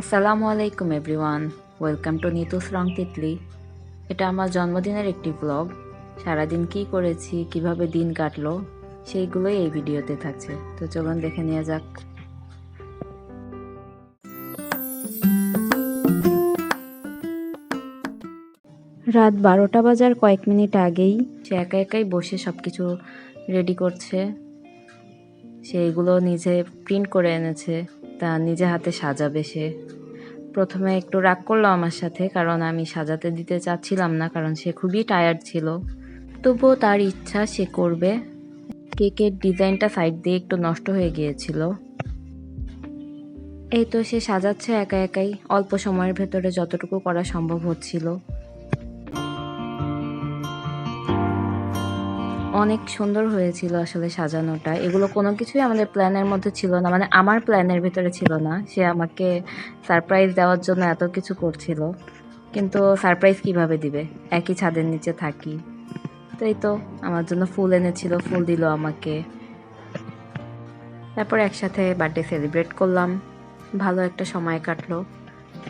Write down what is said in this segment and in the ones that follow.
আসসালামু আলাইকুম everyone welcome to নিতুস রং তিতলি এটা আমার জন্মদিনের একটি ব্লগ সারাদিন কি করেছি, কীভাবে দিন কাটলো, সেইগুলোই এই ভিডিওতে থাকছে। তো চলুন দেখে নেওয়া যাক। রাত বারোটা বাজার কয়েক মিনিট আগেই সে একা একাই বসে সব কিছু রেডি করছে। সে এগুলো নিজে প্রিন্ট করে এনেছে। তা নিজে হাতে সাজাবে সে। প্রথমে একটু রাগ করল আমার সাথে, কারণ আমি সাজাতে দিতে চাচ্ছিলাম না, কারণ সে খুবই টায়ার্ড ছিল। তবুও তার ইচ্ছা সে করবে। কেকের ডিজাইনটা সাইড দিয়ে একটু নষ্ট হয়ে গিয়েছিল। এই তো সে সাজাচ্ছে একা একাই, অল্প সময়ের ভেতরে যতটুকু করা সম্ভব হচ্ছিল। অনেক সুন্দর হয়েছিল আসলে সাজানোটা। এগুলো কোনো কিছুই আমাদের প্ল্যানের মধ্যে ছিল না মানে আমার প্ল্যানের ভিতরে ছিল না। সে আমাকে সারপ্রাইজ দেওয়ার জন্য এত কিছু করছিল। কিন্তু সারপ্রাইজ কীভাবে দিবে? একই ছাদের নিচে থাকি। তো এই তো আমার জন্য ফুল এনেছিল, ফুল দিল আমাকে। তারপর একসাথে বার্থডে সেলিব্রেট করলাম। ভালো একটা সময় কাটলো।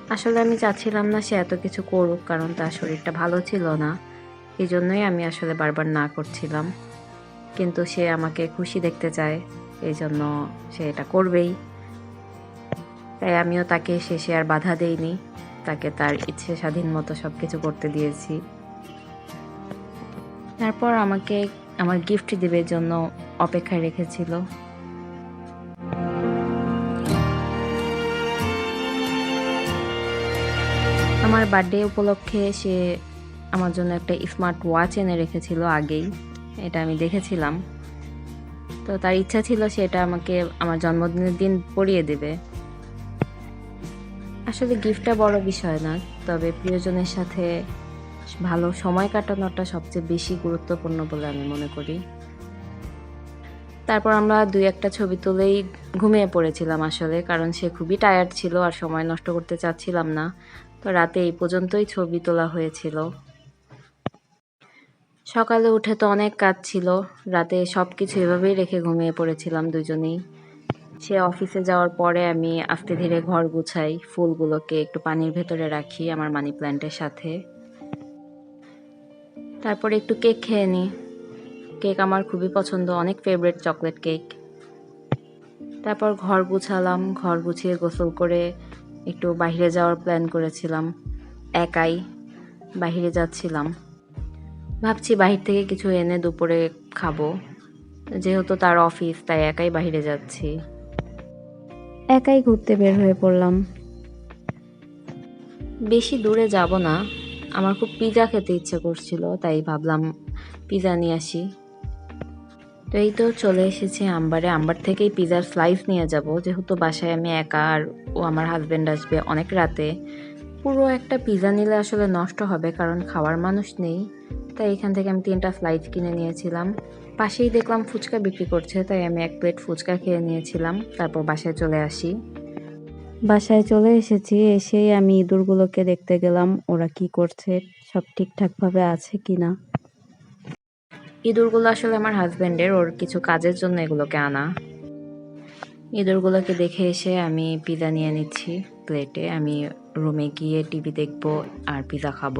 আসলে আমি চাচ্ছিলাম না সে এত কিছু করুক, কারণ তার শরীরটা ভালো ছিল না। এই জন্যই আমি আসলে বারবার না করছিলাম। কিন্তু সে আমাকে খুশি দেখতে চায় এই জন্য সে এটা করবেই। তাই আমিও তাকে শেষে আর বাধা দেইনি। তাকে তার ইচ্ছে স্বাধীন মতো সব কিছু করতে দিয়েছি। তারপর আমাকে আমার গিফট দিবে জন্য অপেক্ষায় রেখেছিল। আমার বার্থডে উপলক্ষে সে আমার জন্য একটা স্মার্ট ওয়াচ এনে রেখেছিল আগেই। এটা আমি দেখেছিলাম। তো তার ইচ্ছা ছিল সে এটা আমাকে আমার জন্মদিনের দিন পরিয়ে দেবে। আসলে গিফটটা বড় বিষয় না, তবে প্রিয়জনের সাথে ভালো সময় কাটানোটা সবচেয়ে বেশি গুরুত্বপূর্ণ বলে আমি মনে করি। তারপর আমরা দুই একটা ছবি তুলেই ঘুমিয়ে পড়েছিলাম আসলে, কারণ সে খুবই টায়ার্ড ছিল আর সময় নষ্ট করতে চাচ্ছিলাম না। তো রাতে এই পর্যন্তই ছবি তোলা হয়েছিল। সকালে উঠে তো অনেক কাজ ছিল। রাতে সব কিছু এভাবেই রেখে ঘুমিয়ে পড়েছিলাম দুজনেই। সে অফিসে যাওয়ার পরে আমি আস্তে ধীরে ঘর গুছাই, ফুলগুলোকে একটু পানির ভেতরে রাখি আমার মানি প্ল্যান্টের সাথে। তারপরে একটু কেক খেয়ে নিই। কেক আমার খুবই পছন্দ, অনেক ফেভারিট চকলেট কেক তারপর ঘর গুছালাম, ঘর গুছিয়ে গোসল করে একটু বাইরে যাওয়ার প্ল্যান করেছিলাম। একাই বাইরে যাচ্ছিলাম। ভাবছি বাহির থেকে কিছু এনে দুপুরে খাব। যেহেতু তার অফিস তাই একাই বাইরে যাচ্ছি। একাই ঘুরতে বের হয়ে পড়লাম। বেশি দূরে যাব না। আমার খুব পিৎজা খেতে ইচ্ছে করছিল তাই ভাবলাম পিৎজা নিয়ে আসি। তো এই তো চলে এসেছি আম্বারে। আম্বার থেকেই পিৎজার স্লাইস নিয়ে যাব। যেহেতু বাসায় আমি একা আর ও আমার হাজব্যান্ড আসবে অনেক রাতে। পুরো একটা পিৎজা নিলে আসলে নষ্ট হবে কারণ খাওয়ার মানুষ নেই। তাই এখান থেকে আমি তিনটা স্লাইস কিনে নিয়েছিলাম। পাশেই দেখলাম ফুচকা বিক্রি করছে তাই আমি এক প্লেট ফুচকা খেয়ে নিয়েছিলাম। তারপর বাসায় চলে আসি। বাসায় চলে এসেছি এসেই আমি ইঁদুরগুলোকে দেখতে গেলাম ওরা কি করছে সব ঠিকঠাকভাবে আছে কি না ইঁদুরগুলো আসলে আমার হাজব্যান্ডের ওর কিছু কাজের জন্য এগুলোকে আনা। ইঁদুরগুলোকে দেখে এসে আমি পিজা নিয়ে নিচ্ছি প্লেটে আমি রুমে গিয়ে টিভি দেখব আর পিজা খাব।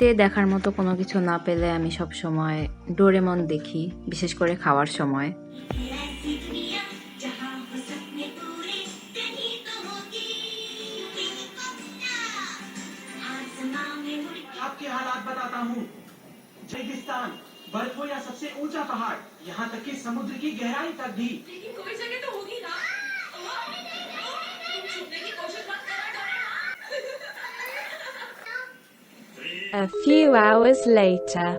টিভিতে দেখার মতো কোনো কিছু না পেলে আমি সব সময় ডোরেমন দেখি বিশেষ করে খাওয়ার সময় आपके हालात बताता हूँ रेगिस्तान बर्फों या सबसे ऊंचा पहाड़ यहाँ तक कि समुद्र की गहराई तक भी लेकिन कोई जगह तो A few hours later.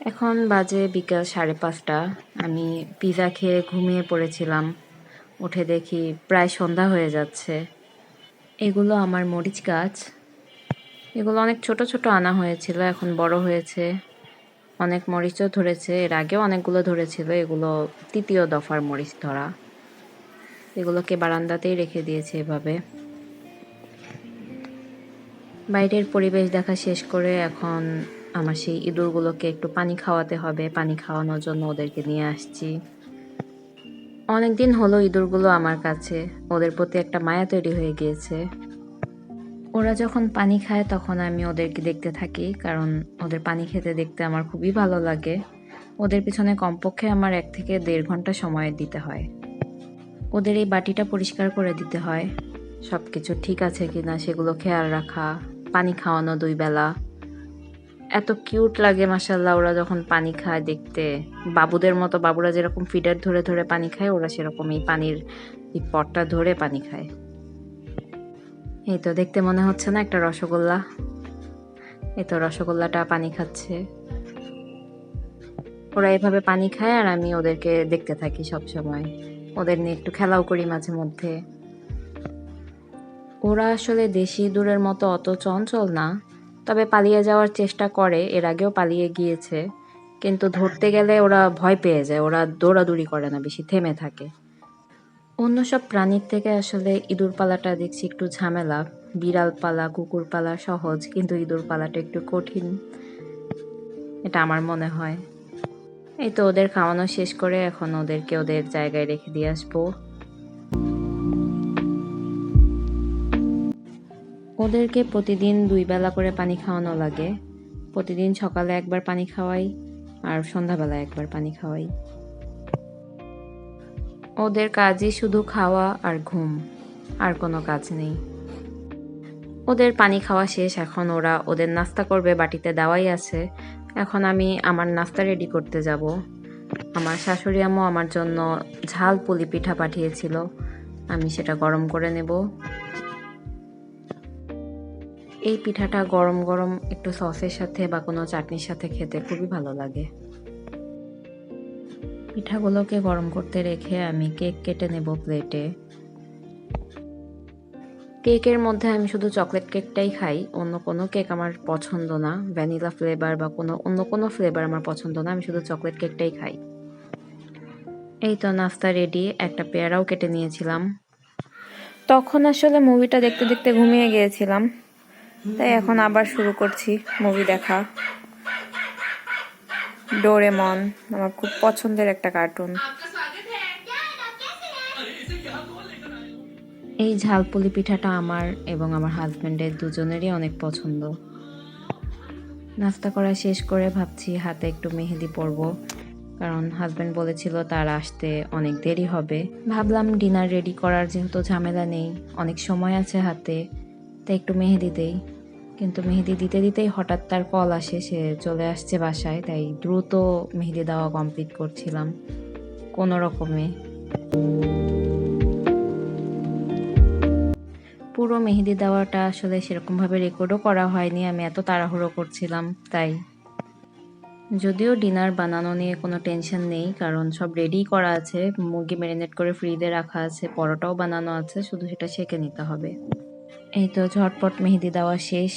এখন বাজে বিকাল সাড়ে পাঁচটা। আমি পিৎজা খেয়ে ঘুমিয়ে পড়েছিলাম। উঠে দেখি প্রায় সন্ধ্যা হয়ে যাচ্ছে। এগুলো আমার মরিচ গাছ। এগুলো অনেক ছোট ছোট আনা হয়েছিল, এখন বড় হয়েছে। অনেক মরিচও ধরেছে, এর আগেও অনেকগুলো ধরেছিল। এগুলো তৃতীয় দফার মরিচ ধরা। এগুলোকে বারান্দাতেই রেখে দিয়েছে এভাবে। বাইরের পরিবেশ দেখা শেষ করে এখন আমার সেই ইঁদুরগুলোকে একটু পানি খাওয়াতে হবে, পানি খাওয়ানোর জন্য ওদেরকে নিয়ে আসছি। অনেকদিন হলো ইঁদুরগুলো আমার কাছে, ওদের প্রতি একটা মায়া তৈরি হয়ে গিয়েছে। ওরা যখন পানি খায় তখন আমি ওদেরকে দেখতে থাকি, কারণ ওদের পানি খেতে দেখতে আমার খুবই ভালো লাগে। ওদের পিছনে কমপক্ষে আমার এক থেকে দেড় ঘণ্টা সময় দিতে হয়। ওদের এই বাটিটা পরিষ্কার করে দিতে হয়। সব কিছু ঠিক আছে কিনা সেগুলো খেয়াল রাখা। পানি খাওয়ানো দুই বেলা। এত কিউট লাগে মাসাল্লাহ ওরা যখন পানি খায় দেখতে। বাবুদের মতো বাবুরা যেরকম ফিডার ধরে ধরে পানি খায়, ওরা সেরকম এই পানির এই পটটা ধরে পানি খায়। এই তো দেখতে মনে হচ্ছে না একটা রসগোল্লা। এই তো রসগোল্লাটা পানি খাচ্ছে। ওরা এভাবে পানি খায় আর আমি ওদেরকে দেখতে থাকি সব সময় ওদের নিয়ে একটু খেলাও করি মাঝে মধ্যে। ওরা আসলে দেশি দূরের মতো অত চঞ্চল না, তবে পালিয়ে যাওয়ার চেষ্টা করে, এর আগেও পালিয়ে গিয়েছে। কিন্তু ধরতে গেলে ওরা ভয় পেয়ে যায়, ওরা দৌড়াদৌড়ি করে না, বেশি থেমে থাকে। অন্য সব প্রাণীর থেকে আসলে ইঁদুর পালাটা দেখছি একটু ঝামেলা। বিড়াল পালা, কুকুর পালা সহজ, কিন্তু ইঁদুর পালাটা একটু কঠিন। এটা আমার মনে হয়। এই তো ওদের খাওয়ানো শেষ করে এখন ওদেরকে ওদের জায়গায় রেখে দিয়ে আসব। ওদেরকে প্রতিদিন দুই বেলা করে পানি খাওয়ানো লাগে। প্রতিদিন সকালে একবার পানি খাওয়াই আর সন্ধ্যাবেলা একবার পানি খাওয়াই। ওদের কাজই শুধু খাওয়া আর ঘুম, আর কোনো কাজ নেই। ওদের পানি খাওয়া শেষ, এখন ওরা ওদের নাস্তা করবে, বাটিতে দেওয়াই আছে। এখন আমি আমার নাস্তা রেডি করতে যাব। আমার শাশুড়ি আম্মু আমার জন্য ঝাল পুলি পিঠা পাঠিয়েছিল। আমি সেটা গরম করে নেব। এই পিঠাটা গরম গরম একটু সসের সাথে বা কোনো চাটনির সাথে খেতে খুবই ভালো লাগে। পিঠাগুলোকে গরম করতে রেখে আমি কেক কেটে নেব প্লেটে। কেকের মধ্যে আমি শুধু চকলেট কেকটাই খাই, অন্য কোনো কেক আমার পছন্দ না। ভ্যানিলা ফ্লেভার বা কোনো, অন্য কোনো ফ্লেভার আমার পছন্দ না, আমি শুধু চকলেট কেকটাই খাই। এই তো নাস্তা রেডি, একটা পেয়ারাও কেটে নিয়েছিলাম। তখন আসলে মুভিটা দেখতে দেখতে ঘুমিয়ে গিয়েছিলাম। তাই এখন আবার শুরু করছি মুভি দেখা। ডোরেমন আমার খুব পছন্দের একটা কার্টুন এই ঝালপুলি পিঠাটা আমার এবং আমার হাজব্যান্ডের দুজনেরই অনেক পছন্দ। নাস্তা করা শেষ করে ভাবছি হাতে একটু মেহেদি পরব, কারণ হাজব্যান্ড বলেছিল তার আসতে অনেক দেরি হবে। ভাবলাম ডিনার রেডি করার যেহেতু ঝামেলা নেই, অনেক সময় আছে হাতে, তাই একটু মেহেদি দেই। কিন্তু মেহেদি দিতে দিতেই হঠাৎ তার কল আসে, সে চলে আসছে বাসায়, তাই দ্রুত মেহেদি দেওয়া কমপ্লিট করছিলাম, কোনো রকমে। পুরো মেহেদি দেওয়াটা আসলে সেরকমভাবে রেকর্ডও করা হয়নি, আমি এত তাড়াহুড়ো করছিলাম, তাই। যদিও ডিনার বানানো নিয়ে কোনো টেনশন নেই, কারণ সব রেডি করা আছে, মুরগি ম্যারিনেট করে ফ্রিজে রাখা আছে, পরোটাও বানানো আছে, শুধু সেটা সেঁকে নিতে হবে। এই তো ঝটপট মেহেদি দেওয়া শেষ।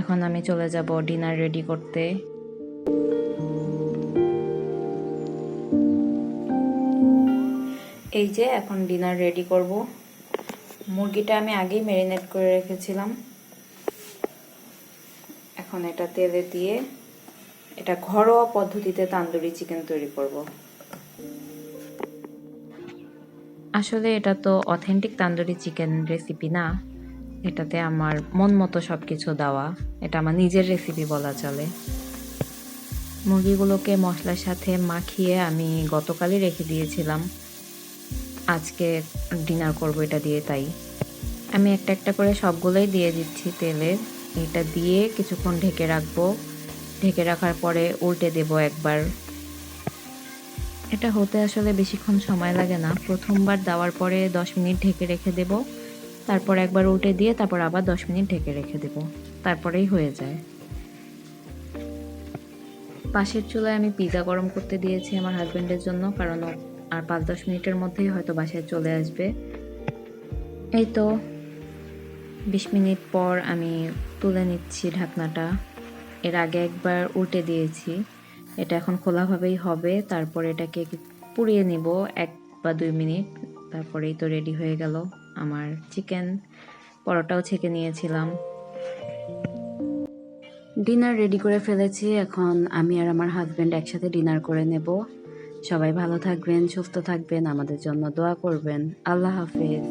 এখন আমি চলে যাব ডিনার রেডি করতে। এই যে এখন ডিনার রেডি করব। মুরগিটা আমি আগেই ম্যারিনেট করে রেখেছিলাম। এখন এটা তেলে দিয়ে এটা ঘরোয়া পদ্ধতিতে তান্দুরি চিকেন তৈরি করব। আসলে এটা তো অথেন্টিক তান্দুরি চিকেন রেসিপি না। এটাতে আমার মন মতো সব কিছু দেওয়া। এটা আমার নিজের রেসিপি বলা চলে। মুরগিগুলোকে মশলার সাথে মাখিয়ে আমি গতকালই রেখে দিয়েছিলাম। আজকে ডিনার করব এটা দিয়ে তাই। আমি একটা একটা করে সবগুলোই দিয়ে দিচ্ছি তেলে। এটা দিয়ে কিছুক্ষণ ঢেকে রাখব। ঢেকে রাখার পরে উল্টে দেব একবার। এটা হতে আসলে বেশিক্ষণ সময় লাগে না। প্রথমবার দেওয়ার পরে দশ মিনিট ঢেকে রেখে দেব। তারপর একবার উল্টে দিয়ে তারপর আবার দশ মিনিট ঢেকে রেখে দেব। তারপরেই হয়ে যায়। পাশের চুলায় আমি পিৎজা গরম করতে দিয়েছি আমার হাজব্যান্ডের জন্য, কারণ আর পাঁচ দশ মিনিটের মধ্যেই হয়তো বাসায় চলে আসবে। এই তো বিশ মিনিট পর আমি তুলে নিচ্ছি ঢাকনাটা। এর আগে একবার উল্টে দিয়েছি। এটা এখন খোলাভাবেই হবে। তারপর এটাকে পুড়িয়ে নিব এক বা দুই মিনিট। তারপরেই তো রেডি হয়ে গেল। আমার চিকেন পরোটাও ছেঁকে নিয়েছিলাম। ডিনার রেডি করে ফেলেছি। এখন আমি আর আমার হাজব্যান্ড একসাথে ডিনার করে নেব। সবাই ভালো থাকবেন, সুস্থ থাকবেন, আমাদের জন্য দোয়া করবেন। আল্লাহ হাফেজ।